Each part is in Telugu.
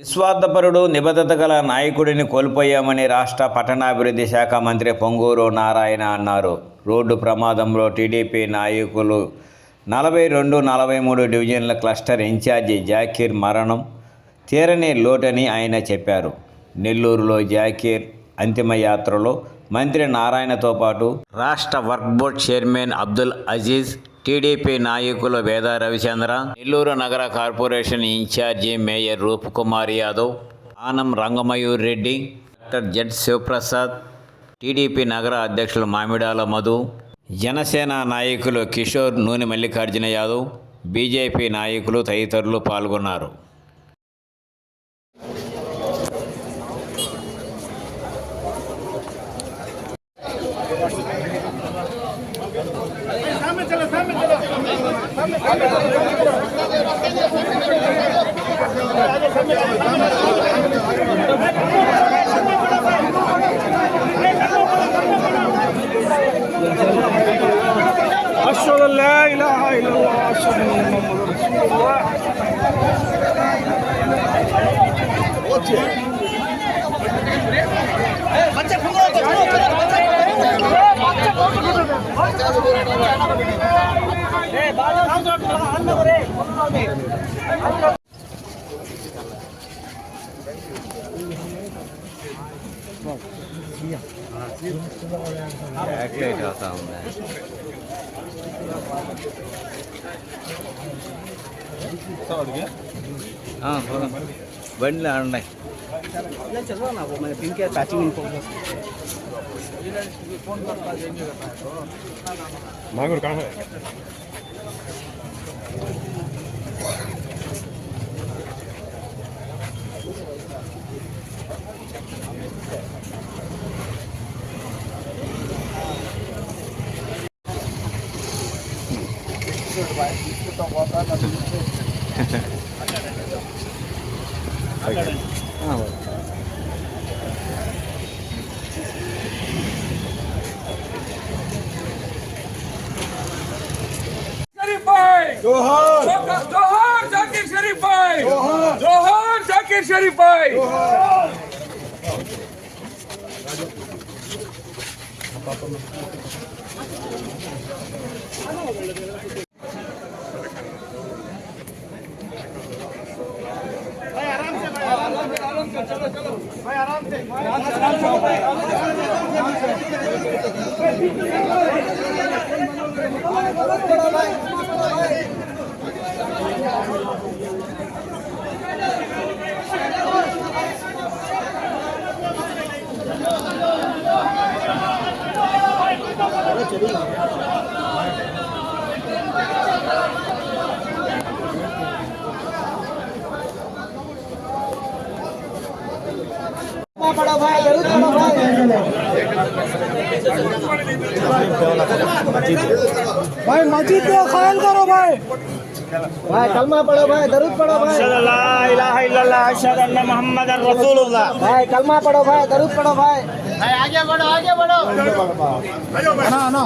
నిస్వార్థపరుడు నిబద్ధత గల నాయకుడిని కోల్పోయామని రాష్ట్ర పట్టణాభివృద్ధి శాఖ మంత్రి పొంగూరు నారాయణ అన్నారు. రోడ్డు ప్రమాదంలో టీడీపీ నాయకులు నలభై రెండు నలభై మూడు డివిజన్ల క్లస్టర్ ఇన్ఛార్జి జాకీర్ మరణం తీరని లోటని ఆయన చెప్పారు. నెల్లూరులో జాకీర్ అంతిమయాత్రలో మంత్రి నారాయణతో పాటు రాష్ట్ర work board chairman Abdul Aziz TDP నాయకులు వేద రవిచంద్ర నెల్లూరు నగర corporation incharge mayor Roop Kumar Yadav Anam Rangamayur Reddy doctor Z Sivaprasad TDP నగర అధ్యక్షులు మామిడాల మధు జనసేన నాయకులు కిషోర్ నూనె మల్లికార్జున యాదవ్ బీజేపీ నాయకులు తదితరులు పాల్గొన్నారు. 야 యాక్టివేట్ అవుతా ఉంది బండిలో ఉన్నాయి పింకే కాదు জোহর জাকির শরীফ ভাই জোহর জাকির শরীফ ভাই चलो चलो जोहर जोहर जाकिर शरीफ भाई जोहर जाकिर शरीफ भाई भाई मस्जिद को ख्याल करो भाई भाई कलमा पढ़ो भाई दरूद पढ़ो भाई अशहदु अल्ला इलाहा इल्लल्लाह अशहदु अन्न मुहम्मदन रसूलुल्लाह भाई आगे बढ़ो आगे बढ़ो ना ना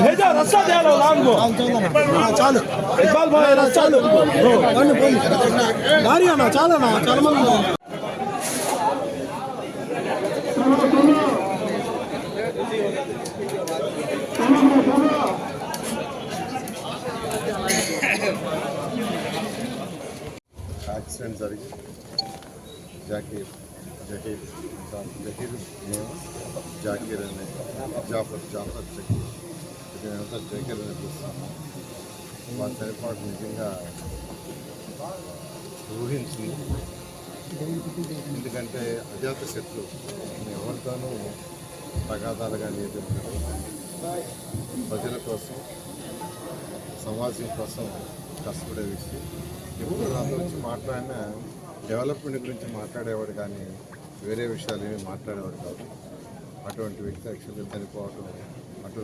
भेजा रास्ता दे रहा राम को चालू इकबाल भाई रास्ता चालू गाड़ी आना चालू ना चालू జాకీర్ జహీర్ జహీర్ మేము జాకీర్ అనే జాఫర్ జాఫర్ జకీర్ మేమంతా జకీర్ అని పిలుస్తాము మా చనిపోవడం నిజంగా ఊహించింది. ఎందుకంటే అజాత శత్రు. ఎవరితోనూ తగాదాలుగా లేదు ప్రజల కోసం సమాజం కోసం కష్టపడే వ్యక్తి. ఎప్పుడు నాతో వచ్చి మాట్లాడినా డెవలప్మెంట్ గురించి మాట్లాడేవాడు కానీ వేరే విషయాలు ఏమి మాట్లాడేవాడు కాదు. అటువంటి వ్యక్తి యాక్చువల్గా చనిపోవడం అటు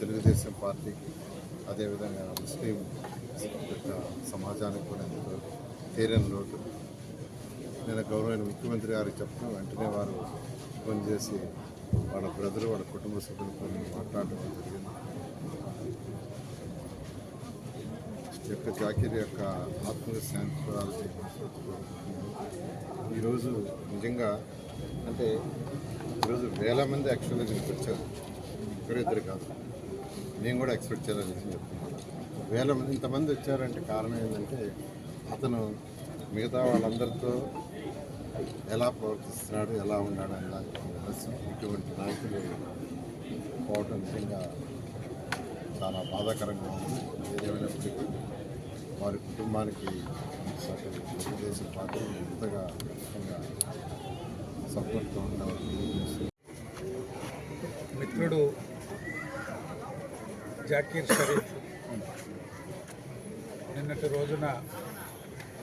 తెలుగుదేశం పార్టీకి అదేవిధంగా ముస్లిం సమాజానికి కూడా ఎంతో తీరని లోటు. నేను గౌరవమైన ముఖ్యమంత్రి గారికి చెప్తూ వెంటనే వారు ఫోన్ చేసి వాళ్ళ బ్రదరు వాళ్ళ కుటుంబ సభ్యులతో మాట్లాడడం జరిగింది. యొక్క జాకిర్ యొక్క ఆత్మశాంతి ఈరోజు నిజంగా అంటే ఈరోజు వేల మంది యాక్చువల్గా దీనికి వచ్చారు. ఇద్దరిద్దరు కాదు. నేను కూడా ఎక్స్పెక్ట్ చేయాలని చెప్తున్నాను. వేల మంది ఇంతమంది వచ్చారంటే కారణం ఏంటంటే అతను మిగతా వాళ్ళందరితో ఎలా ప్రవర్తిస్తున్నాడు ఎలా ఉన్నాడు అన్న ఇటువంటి నాయకులు పోవటం నిజంగా చాలా బాధాకరంగా ఉంది. ఏదేమైనప్పటికీ వారి కుటుంబానికి తెలుగుదేశం పార్టీ ఎంతగా ముఖ్యంగా సపోర్ట్గా మిత్రుడు జాకీర్ షరీఫ్ నిన్నటి రోజున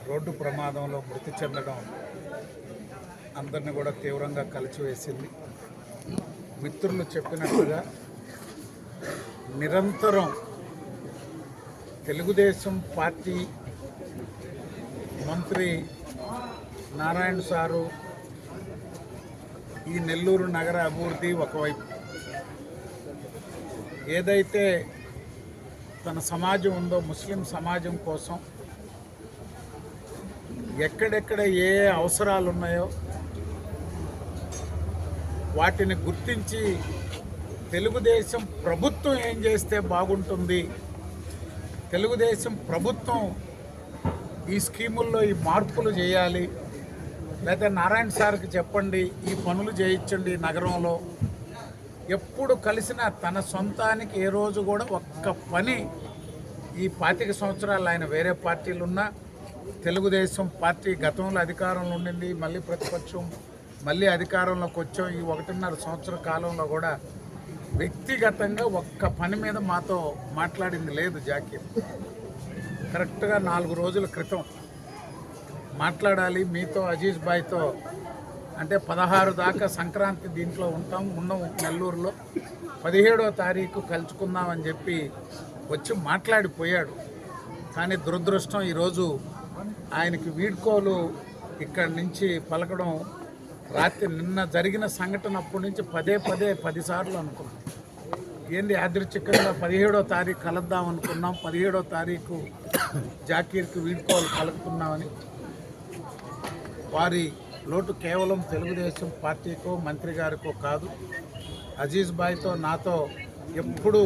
రోడ్డు ప్రమాదంలో మృతి చెందడం అందరిని కూడా తీవ్రంగా కలిచివేసింది మిత్రులు చెప్పినట్టుగా నిరంతరం తెలుగుదేశం పార్టీ మంత్రి నారాయణ సారు ఈ నెల్లూరు నగర అభివృద్ధి ఒకవైపు. ఏదైతే తన సమాజం ఉందో ముస్లిం సమాజం కోసం ఎక్కడెక్కడ ఏ ఏ అవసరాలు ఉన్నాయో వాటిని గుర్తించి తెలుగుదేశం ప్రభుత్వం ఏం చేస్తే బాగుంటుంది తెలుగుదేశం ప్రభుత్వం ఈ స్కీముల్లో ఈ మార్పులు చేయాలి. లేదా నారాయణ సార్కి చెప్పండి ఈ పనులు చేయించండి నగరంలో. ఎప్పుడు కలిసినా తన సొంతానికి ఏ రోజు కూడా ఒక్క పని ఈ పాతిక సంవత్సరాలు ఆయన వేరే పార్టీలు ఉన్నా తెలుగుదేశం పార్టీ గతంలో అధికారంలో ఉండింది మళ్ళీ ప్రతిపక్షం మళ్ళీ అధికారంలోకి వచ్చాం ఈ ఒకటిన్నర సంవత్సర కాలంలో కూడా వ్యక్తిగతంగా ఒక్క పని మీద మాతో మాట్లాడింది లేదు జాకీర్ కరెక్ట్గా నాలుగు రోజుల క్రితం మాట్లాడాలి మీతో అజీజ్ బాయ్తో అంటే పదహారు దాకా సంక్రాంతి దీంట్లో ఉంటాం ఉన్నాం నెల్లూరులో. పదిహేడో తారీఖు కలుసుకుందామని చెప్పి వచ్చి మాట్లాడిపోయాడు. కానీ దురదృష్టం ఈరోజు ఆయనకి వీడ్కోలు ఇక్కడి నుంచి పలకడం రాత్రి నిన్న జరిగిన సంఘటన అప్పటి నుంచి పదే పదే పదిసార్లు అనుకున్నాం. ఏంది యాదృచ్ఛికంగా పదిహేడో తారీఖు కలుద్దాం అనుకున్నాం. పదిహేడో తారీఖు జాకీర్కి వీడ్కోలు కలుపుకున్నామని వారి లోటు కేవలం తెలుగుదేశం పార్టీకో మంత్రి గారికో కాదు. అజీజ్ బాయ్తో నాతో ఎప్పుడూ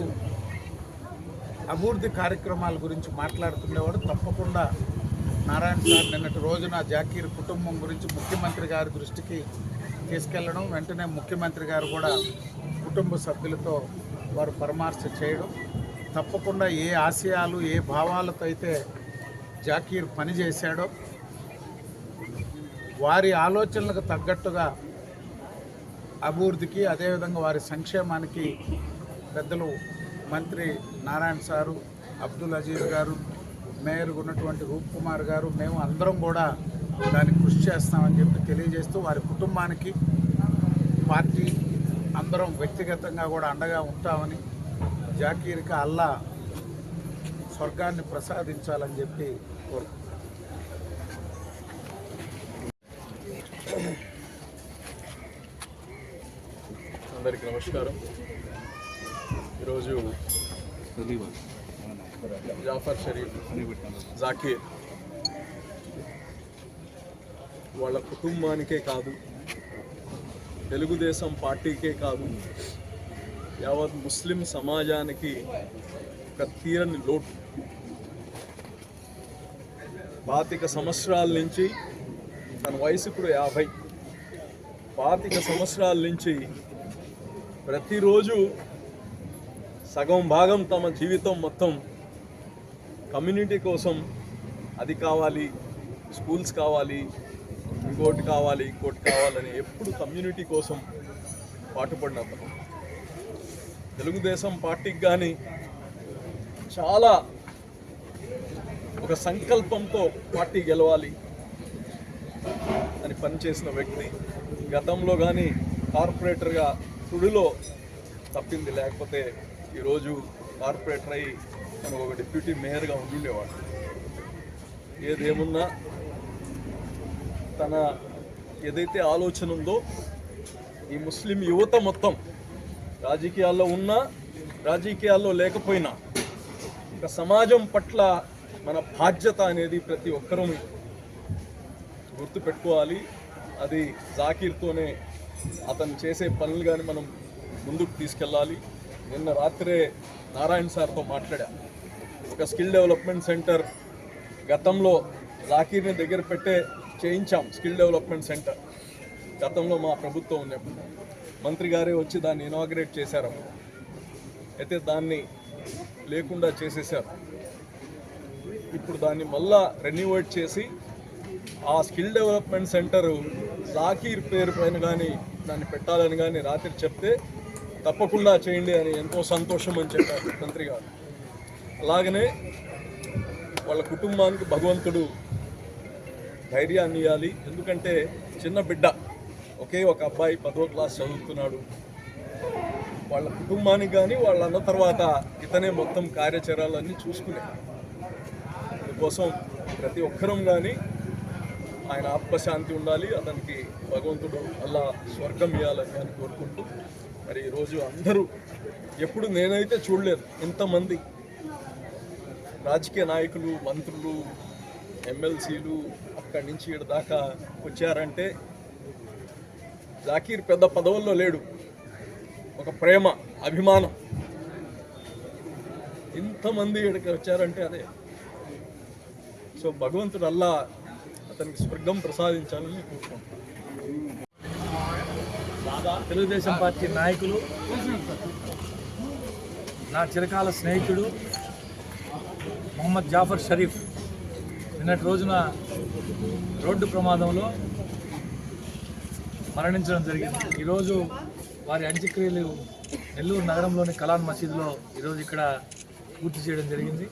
అభివృద్ధి కార్యక్రమాల గురించి మాట్లాడుతుండేవాడు. తప్పకుండా నారాయణ సార్ నిన్నటి రోజున జాకీర్ కుటుంబం గురించి ముఖ్యమంత్రి గారి దృష్టికి తీసుకెళ్ళడం వెంటనే ముఖ్యమంత్రి గారు కూడా కుటుంబ సభ్యులతో వారు పరామర్శ చేయడం. తప్పకుండా ఏ ఆశయాలు ఏ భావాలతో అయితే జాకీర్ పనిచేశాడో వారి ఆలోచనలకు తగ్గట్టుగా అభివృద్ధికి అదేవిధంగా వారి సంక్షేమానికి పెద్దలు మంత్రి నారాయణ సారు అబ్దుల్ అజీజ్ గారు మేయర్ ఉన్నటువంటి రూప్ కుమార్ గారు మేము అందరం కూడా దానికి కృషి చేస్తామని చెప్పి తెలియజేస్తూ వారి కుటుంబానికి పార్టీ అందరం వ్యక్తిగతంగా కూడా అండగా ఉంటామని జాకీర్కి అల్లా స్వర్గాన్ని ప్రసాదించాలని చెప్పి కోరుకుంటున్నాను అందరికీ నమస్కారం. ఈరోజు జాఫర్ షరీఫ్ జాకీర్ వాళ్ళ కుటుంబానికే కాదు తెలుగుదేశం పార్టీకే కాదు యావత్ ముస్లిం సమాజానికి ఒక తీరని లోటు. పాతిక సంవత్సరాల నుంచి తన వయసు ఇప్పుడు యాభై. పాతిక సంవత్సరాల నుంచి ప్రతిరోజు సగం భాగం తమ జీవితం మొత్తం కమ్యూనిటీ కోసం అది కావాలి స్కూల్స్ కావాలి ఇంకోటి కావాలి ఇంకోటి కావాలని ఎప్పుడు కమ్యూనిటీ కోసం పాటుపడిన అతను. తెలుగుదేశం పార్టీకి కానీ చాలా ఒక సంకల్పంతో పార్టీ గెలవాలి. అని పనిచేసిన వ్యక్తి గతంలో కానీ కార్పొరేటర్గా తుడిలో తప్పింది లేకపోతే ఈరోజు కార్పొరేటర్ అయి తను ఒక డిప్యూటీ మేయర్గా ఉండుండేవాడు. ఏదేమున్నా తన ఏదైతే ఆలోచన ఉందో ఈ ముస్లిం యువత మొత్తం రాజకీయాల్లో ఉన్నా రాజకీయాల్లో లేకపోయినా ఒక సమాజం పట్ల మన బాధ్యత అనేది ప్రతి ఒక్కరూ గుర్తు పెట్టుకోవాలి అది జాకీర్తోనే అతను చేసే పనులు కానీ మనం ముందుకు తీసుకెళ్ళాలి. నిన్న రాత్రే నారాయణ సార్తో మాట్లాడా. ఒక స్కిల్ డెవలప్మెంట్ సెంటర్ గతంలో జాకీర్ని దగ్గర పెట్టే చేయించాం స్కిల్ డెవలప్మెంట్ సెంటర్. గతంలో మా ప్రభుత్వం ఉన్నప్పుడు. మంత్రి గారే వచ్చి దాన్ని ఇనాగ్రేట్ చేశారు. అయితే దాన్ని లేకుండా చేసేసారు ఇప్పుడు దాన్ని మళ్ళా రెన్యువేట్ చేసి ఆ స్కిల్ డెవలప్మెంట్ సెంటర్ జాకీర్ పేరు పైన కానీ దాన్ని పెట్టాలని కానీ రాత్రి చెప్తే తప్పకుండా చేయండి అని ఎంతో సంతోషం అని చెప్పారు మంత్రి గారు. అలాగనే వాళ్ళ కుటుంబానికి భగవంతుడు ధైర్యాన్ని ఇవ్వాలి. ఎందుకంటే చిన్న బిడ్డ ఒకే ఒక అబ్బాయి పదో క్లాస్ చదువుతున్నాడు. వాళ్ళ కుటుంబానికి కానీ వాళ్ళ అన్న తర్వాత ఇతనే మొత్తం కార్యాచరాలన్నీ చూసుకునే. అందుకోసం ప్రతి ఒక్కరం కానీ ఆయన ఆత్మశాంతి ఉండాలి. అతనికి భగవంతుడు అలా స్వర్గం ఇవ్వాలని అని కోరుకుంటూ మరి ఈరోజు అందరూ ఎప్పుడు నేనైతే చూడలేదు ఇంతమంది రాజకీయ నాయకులు మంత్రులు ఎమ్మెల్సీలు అక్కడి నుంచి ఈడ దాకా వచ్చారంటే జాకీర్ పెద్ద పదవుల్లో లేడు. ఒక ప్రేమ అభిమానం. ఇంతమంది ఇక్కడికి వచ్చారంటే అదే. సో భగవంతుడు అల్లా అతనికి స్వర్గం ప్రసాదించాలని కోరుకుంటున్నాను. తెలుగుదేశం పార్టీ నాయకులు నా చిరకాల స్నేహితుడు మొహమ్మద్ జాఫర్ షరీఫ్. నిన్నటి రోజున రోడ్డు ప్రమాదంలో మరణించడం జరిగింది. ఈరోజు వారి అంత్యక్రియలు నెల్లూరు నగరంలోని కలాన్ మసీదులో ఈరోజు ఇక్కడ పూర్తి చేయడం జరిగింది.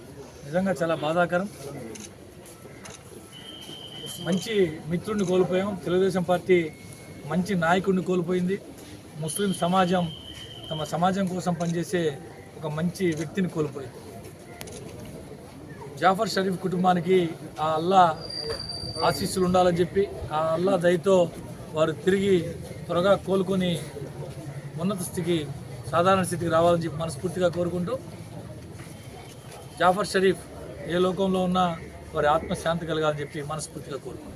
నిజంగా చాలా బాధాకరం. మంచి మిత్రుడిని కోల్పోయాం. తెలుగుదేశం పార్టీ మంచి నాయకుడిని కోల్పోయింది. ముస్లిం సమాజం తమ సమాజం కోసం పనిచేసే ఒక మంచి వ్యక్తిని కోల్పోయింది. జాఫర్ షరీఫ్ కుటుంబానికి ఆ అల్లా ఆశీస్సులు ఉండాలని చెప్పి ఆ అల్లా దయతో వారు తిరిగి త్వరగా కోలుకొని ఉన్నత స్థితికి సాధారణ స్థితికి రావాలని చెప్పి మనస్ఫూర్తిగా కోరుకుంటూ జాఫర్ షరీఫ్ ఏ లోకంలో ఉన్నా వారి ఆత్మశాంతి కలగాలని చెప్పి మనస్ఫూర్తిగా కోరుకుంటున్నాను